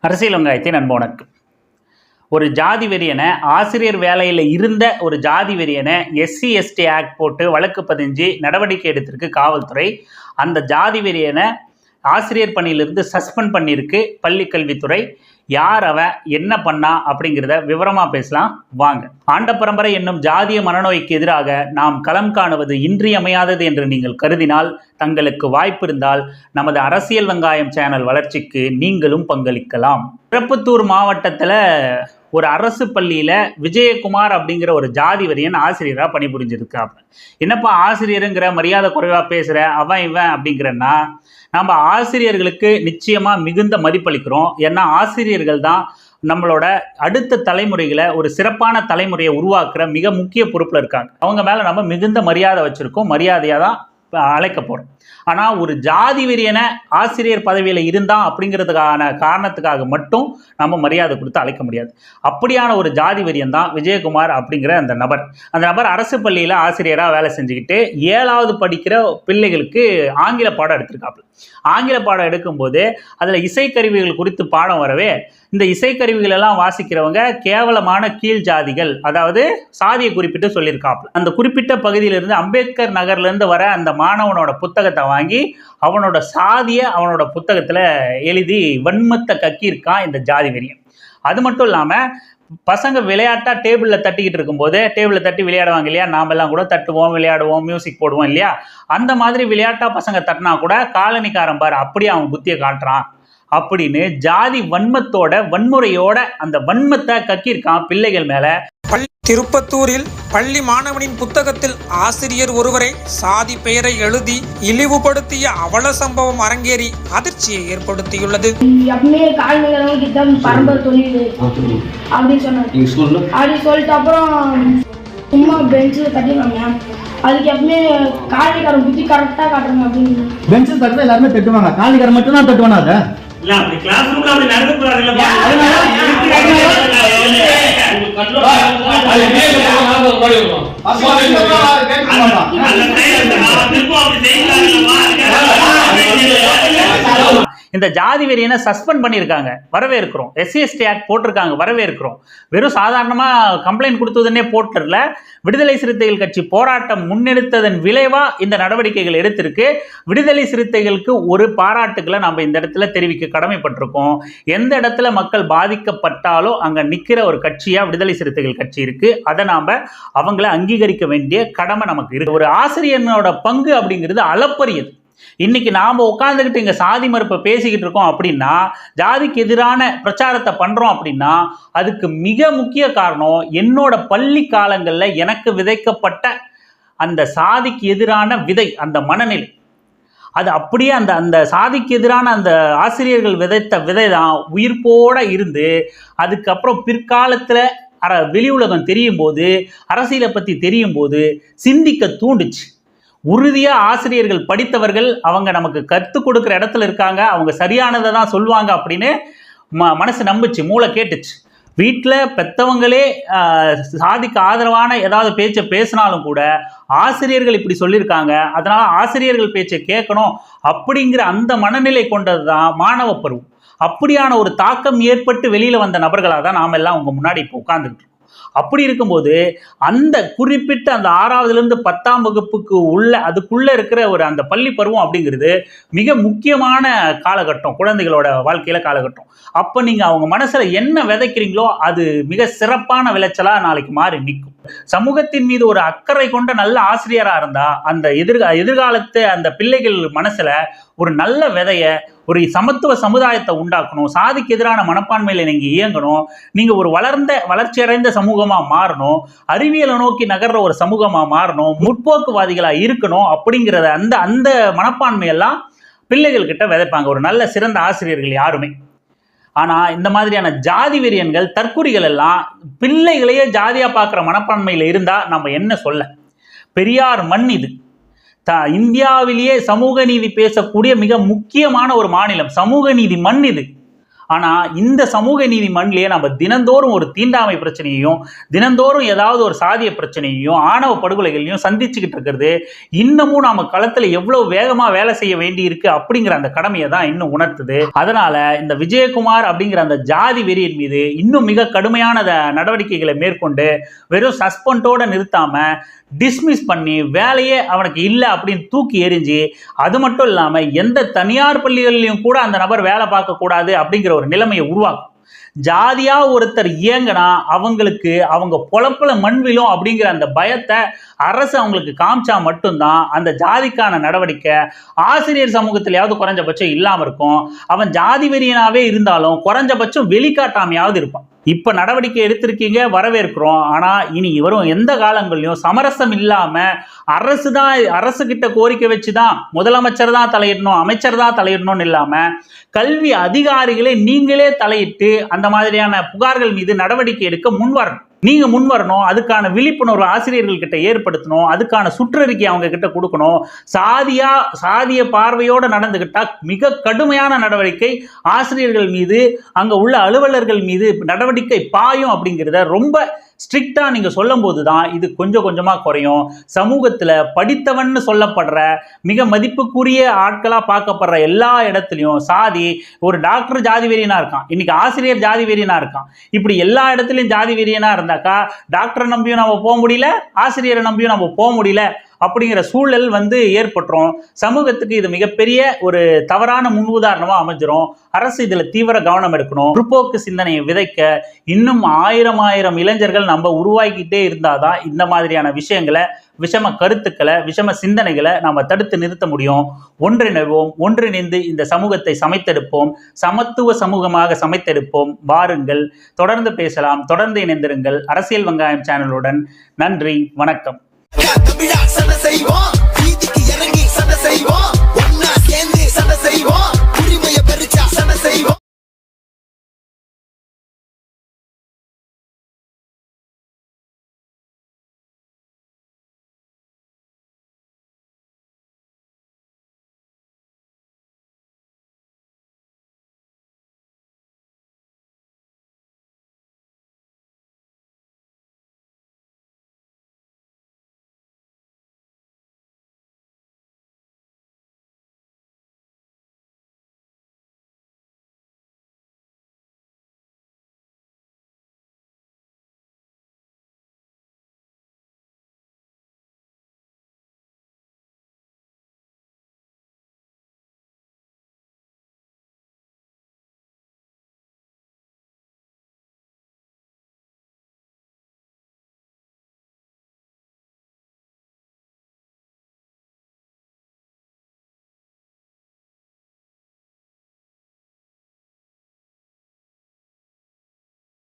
அரசியல் வெங்காயத்தின் அன்பு ஒரு ஜாதி வெறியனை ஆசிரியர் வேலையில் இருந்த ஒரு ஜாதி வெறியனை எஸ்சி எஸ்டி ஆக்ட் போட்டு வழக்கு பதிஞ்சு நடவடிக்கை எடுத்திருக்கு காவல்துறை. அந்த ஜாதி வெறியனை ஆசிரியர் பணியிலிருந்து சஸ்பெண்ட் பண்ணியிருக்கு பள்ளிக்கல்வித்துறை யார் அவன் என்ன பண்ணா அப்படிங்கிறத விவரமா பேசலாம். வாங்க. ஆண்ட பரம்பரை என்னும் ஜாதிய மனநோய்க்கு எதிராக நாம் களம் காணுவது இன்றியமையாதது என்று நீங்கள் கருதினால் தங்களுக்கு வாய்ப்பு இருந்தால் நமது அரசியல் வெங்காயம் சேனல் வளர்ச்சிக்கு நீங்களும் பங்களிக்கலாம். திருப்பத்தூர் மாவட்டத்தில் ஒரு அரசு பள்ளியில் விஜயகுமார் அப்படிங்கிற ஒரு ஜாதி வரியன் ஆசிரியராக பணிபுரிஞ்சிருக்காங்க. என்னப்பா ஆசிரியருங்கிற மரியாதை குறைவாக பேசுகிற அவன் இவன் அப்படிங்கிறன்னா நம்ம ஆசிரியர்களுக்கு நிச்சயமாக மிகுந்த மதிப்பளிக்கிறோம். ஏன்னா ஆசிரியர்கள் தான் நம்மளோட அடுத்த தலைமுறைகளை ஒரு சிறப்பான தலைமுறையை உருவாக்குற மிக முக்கிய பொறுப்பில் இருக்காங்க. அவங்க மேலே நம்ம மிகுந்த மரியாதை வச்சுருக்கோம். மரியாதையாக தான் அழைக்க போகிறோம் ஆனால் ஒரு ஜாதி வெறியனை ஆசிரியர் பதவியில் இருந்தான் அப்படிங்கிறதுக்கான காரணத்துக்காக மட்டும் நம்ம மரியாதை கொடுத்து அழைக்க முடியாது. அப்படியான ஒரு ஜாதி வெறியன் தான் விஜயகுமார் அப்படிங்கிற அந்த நபர். அந்த நபர் அரசு பள்ளியில் ஆசிரியராக வேலை செஞ்சுக்கிட்டு ஏழாவது படிக்கிற பிள்ளைகளுக்கு ஆங்கில பாடம் எடுத்திருக்காப்புல. ஆங்கில பாடம் எடுக்கும்போது அதில் இசைக்கருவிகள் குறித்து பாடம் வரவே இந்த இசைக்கருவிகள் எல்லாம் வாசிக்கிறவங்க கேவலமான கீழ் ஜாதிகள் அதாவது சாதியை குறிப்பிட்டு சொல்லியிருக்காப்புல. அந்த குறிப்பிட்ட பகுதியிலிருந்து அம்பேத்கர் நகர்லேருந்து வர அந்த மாணவனோட புத்தக புத்தகத்தை வாங்கி அவனோட சாதியை அவனோட புத்தகத்தில் எழுதி வன்மத்தை கக்கியிருக்கான் இந்த ஜாதி வெறியன். அது மட்டும் இல்லாமல் பசங்க விளையாட்டா டேபிளில் தட்டிக்கிட்டு இருக்கும்போது டேபிளில் தட்டி விளையாடுவாங்க இல்லையா? நாமெல்லாம் கூட தட்டுவோம் விளையாடுவோம் மியூசிக் போடுவோம் இல்லையா? அந்த மாதிரி விளையாட்டா பசங்க தட்டினா கூட காலனிக்காரன் பாரு அப்படியே அவன் புத்தியை காட்டுறான். அப்படின்னு ஜாதி வன்மத்தோட வன்முறையோட அந்த வன்மத்தை கக்கியிருக்கான் பிள்ளைகள் மேலே. பள்ளி திருப்பத்தூரில் பள்ளி மாணவனின் புத்தகத்தில் ஆசிரியர் ஒருவரை சாதி பெயரை எழுதி இழிவுபடுத்திய அவல சம்பவம் அரங்கேறி அதிர்ச்சியை ஏற்படுத்தியுள்ளது. அப்படி சொல்லிட்டு அப்புறம் சும்மா பெஞ்சில் தட்டிடுவாங்க அதுக்கு எப்பவுமே காலைக்காரன் புத்தி கரெக்டாக காட்டுறாங்க அப்படின்னு. பென்சில் தட்டுறது எல்லாருமே தட்டுவாங்க. காலிக்காரன் மட்டும் தான் தட்டுவானா அதை? இல்ல அப்படி கிளாஸ் ரூம்ல அப்படி நடக்க இந்த ஜாதி வெறியனை சஸ்பெண்ட் பண்ணியிருக்காங்க. வரவேற்கிறோம். எஸ்சிஎஸ்டி ஆக்ட் போட்டிருக்காங்க. வரவேற்கிறோம். வெறும் சாதாரணமாக கம்ப்ளைண்ட் கொடுத்ததுன்னே போட்டுறல விடுதலை சிறுத்தைகள் கட்சி போராட்டம் முன்னெடுத்ததன் விளைவாக இந்த நடவடிக்கைகள் எடுத்திருக்கு. விடுதலை சிறுத்தைகளுக்கு ஒரு பாராட்டுகளை நம்ம இந்த இடத்துல தெரிவிக்க கடமைப்பட்டிருக்கோம். எந்த இடத்துல மக்கள் பாதிக்கப்பட்டாலும் அங்கே நிற்கிற ஒரு கட்சியாக விடுதலை சிறுத்தைகள் கட்சி இருக்குது அதை நாம் அவங்கள அங்கீகரிக்க வேண்டிய கடமை நமக்கு இருக்கு. ஒரு ஆசிரியனோட பங்கு அப்படிங்கிறது அளப்பரியது. இன்னைக்கு நாம உட்காந்துக்கிட்டு இங்க சாதி மறுப்பை பேசிக்கிட்டு இருக்கோம் அப்படின்னா ஜாதிக்கு எதிரான பிரச்சாரத்தை பண்றோம் அப்படின்னா அதுக்கு மிக முக்கிய காரணம் என்னோட பள்ளி காலங்கள்ல எனக்கு விதைக்கப்பட்ட அந்த சாதிக்கு எதிரான விதை அந்த மனநிலை. அது அப்படியே அந்த அந்த சாதிக்கு எதிரான அந்த ஆசிரியர்கள் விதைத்த விதை தான் உயிர்ப்போட இருந்து அதுக்கப்புறம் பிற்காலத்தில் அர வெளி உலகம் தெரியும் போது அரசியலை பற்றி தெரியும் போது சிந்திக்க தூண்டுச்சு. உறுதியாக ஆசிரியர்கள் படித்தவர்கள் அவங்க நமக்கு கற்றுக் கொடுக்குற இடத்துல இருக்காங்க. அவங்க சரியானதை தான் சொல்லுவாங்க அப்படின்னு ம மனசு நம்புச்சு மூளை கேட்டுச்சு. வீட்டில் பெற்றவங்களே சாதிக்கு ஆதரவான ஏதாவது பேச்சை பேசினாலும் கூட ஆசிரியர்கள் இப்படி சொல்லியிருக்காங்க. அதனால் ஆசிரியர்கள் பேச்சை கேட்கணும் அப்படிங்கிற அந்த மனநிலை கொண்டது தான் மாணவ பருவம். அப்படியான ஒரு தாக்கம் ஏற்பட்டு வெளியில் வந்த நபர்களாக தான் நாம் எல்லாம் உங்கள் முன்னாடி இப்போ உட்காந்துக்கிட்டு அப்படி இருக்கும்போது அந்த குறிப்பிட்ட அந்த ஆறாவதுலேருந்து பத்தாம் வகுப்புக்கு உள்ள அதுக்குள்ளே இருக்கிற ஒரு அந்த பள்ளி பருவம் அப்படிங்கிறது மிக முக்கியமான காலகட்டம் குழந்தைகளோட வாழ்க்கையில் காலகட்டம். அப்போ நீங்கள் அவங்க மனசில் என்ன விதைக்கிறீங்களோ அது மிக சிறப்பான விளைச்சலாக நாளைக்கு மாறி நிற்கும். சமூகத்தின் மீது ஒரு அக்கறை கொண்ட நல்ல ஆசிரியரா இருந்தா அந்த எதிர்கா எதிர்காலத்து அந்த பிள்ளைகள் மனசுல ஒரு நல்ல விதைய ஒரு சமத்துவ சமுதாயத்தை உண்டாக்கணும். சாதிக்கு எதிரான மனப்பான்மையில நீங்க இயங்கணும். நீங்க ஒரு வளர்ந்த வளர்ச்சியடைந்த சமூகமா மாறணும். அறிவியலை நோக்கி நகர்ற ஒரு சமூகமா மாறணும். முற்போக்குவாதிகளா இருக்கணும் அப்படிங்கிறத அந்த அந்த மனப்பான்மையெல்லாம் பிள்ளைகள் கிட்ட விதைப்பாங்க. ஒரு நல்ல சிறந்த ஆசிரியர்கள் யாருமே. ஆனால் இந்த மாதிரியான ஜாதி வெறியன்கள் தற்குறிகள் எல்லாம் பிள்ளைகளையே ஜாதியாக பார்க்குற மனப்பான்மையில் இருந்தால் நம்ம என்ன சொல்ல? பெரியார் மண் இது. த இந்தியாவிலேயே சமூக நீதி பேசக்கூடிய மிக முக்கியமான ஒரு மாநிலம் சமூக நீதி மண் இது. ஆனா இந்த சமூக நீதி மண்ணிலேயே நம்ம தினந்தோறும் ஒரு தீண்டாமை பிரச்சனையையும் தினந்தோறும் ஏதாவது ஒரு சாதிய பிரச்சனையையும் ஆணவ படுகொலைகளையும் சந்திச்சுக்கிட்டு இருக்கிறது. இன்னமும் நம்ம களத்துல எவ்வளவு வேகமா வேலை செய்ய வேண்டி இருக்கு அப்படிங்கிற அந்த கடமையை தான் இன்னும் உணர்த்துது. அதனால இந்த விஜயகுமார் அப்படிங்கிற அந்த ஜாதி வெறியின் மீது இன்னும் மிக கடுமையான நடவடிக்கைகளை மேற்கொண்டு வெறும் சஸ்பெண்டோட நிறுத்தாம டிஸ்மிஸ் பண்ணி வேலையே அவனுக்கு இல்லை அப்படின்னு தூக்கி எறிஞ்சு அது மட்டும் இல்லாம எந்த தனியார் பள்ளிகள்லையும் கூட அந்த நபர் வேலை பார்க்க கூடாது அப்படிங்கிற ஒரு நிலைமையை உருவாக்கும். ஜாதியா ஒருத்தர் இயங்கினா அவங்களுக்கு அவங்க பொழப்புல மண் விழும் அப்படிங்கிற அந்த பயத்தை அரசு அவங்களுக்கு காமிச்சா மட்டும்தான் அந்த ஜாதிக்கான நடவடிக்கை ஆசிரியர் சமூகத்திலேயாவது குறைஞ்சபட்சம் இல்லாம இருக்கும். அவன் ஜாதி வெறியனாவே இருந்தாலும் குறைஞ்சபட்சம் வெளிக்காட்டாமையாவது இருப்பான். இப்போ நடவடிக்கை எடுத்திருக்கீங்க வரவேற்கிறோம். ஆனால் இனி வரும் எந்த காலங்கள்லயும் சமரசம் இல்லாமல் அரசு தான் அரசு கிட்ட கோரிக்கை வச்சு தான் முதலமைச்சர் தான் தலையிடணும் அமைச்சர் தான் தலையிடணும்னு இல்லாமல் கல்வி அதிகாரிகளை நீங்களே தலையிட்டு அந்த மாதிரியான புகார்கள் மீது நடவடிக்கை எடுக்க முன்வரணும். நீங்க முன்வரணும் அதுக்கான விழிப்புணர்வு ஆசிரியர்கள் கிட்ட ஏற்படுத்தணும் அதுக்கான சுற்றறிக்கை அவங்க கிட்ட கொடுக்கணும். சாதியா சாதிய பார்வையோட நடந்துகிட்டா மிக கடுமையான நடவடிக்கை ஆசிரியர்கள் மீது அங்க உள்ள அலுவலர்கள் மீது நடவடிக்கை பாயும் அப்படிங்கிறத ரொம்ப ஸ்ட்ரிக்டாக நீங்கள் சொல்லும் போது தான் இது கொஞ்சம் கொஞ்சமாக குறையும். சமூகத்தில் படித்தவன்னு சொல்லப்படுற மிக மதிப்புக்குரிய ஆட்களாக பார்க்கப்படுற எல்லா இடத்துலையும் சாதி ஒரு டாக்டர் ஜாதி வெறியனாக இருக்கான். இன்றைக்கி ஆசிரியர் ஜாதி வெறியனாக இருக்கான். இப்படி எல்லா இடத்துலையும் ஜாதி வெறியனாக இருந்தாக்கா டாக்டரை நம்பியும் நம்ம போக முடியல ஆசிரியரை நம்பியும் நம்ம போக முடியல. அப்படிங்கிற சூழல் வந்து ஏற்பட்டுரும். சமூகத்துக்கு இது மிகப்பெரிய ஒரு தவறான முன் உதாரணமாக அமைஞ்சிரும். அரசு இதில் தீவிர கவனம் எடுக்கணும். முற்போக்கு சிந்தனையை விதைக்க இன்னும் ஆயிரம் ஆயிரம் இளைஞர்கள் நம்ம உருவாக்கிட்டே இருந்தாதான் இந்த மாதிரியான விஷயங்களை விஷம கருத்துக்களை விஷம சிந்தனைகளை நாம் தடுத்து நிறுத்த முடியும். ஒன்றிணைவோம் ஒன்றிணைந்து இந்த சமூகத்தை சமைத்தெடுப்போம். சமத்துவ சமூகமாக சமைத்தெடுப்போம். வாருங்கள். தொடர்ந்து பேசலாம். தொடர்ந்து இணைந்திருங்கள். அரசியல் வெங்காயம் சேனலுடன். நன்றி. வணக்கம். செய்வோம். வீதிக்கு இறங்கி சண்டை செய்வோம். ஒன்னா சேர்ந்து சண்டை செய்வோம். உரிமையை பெருச்சா சண்டை செய்வோம்.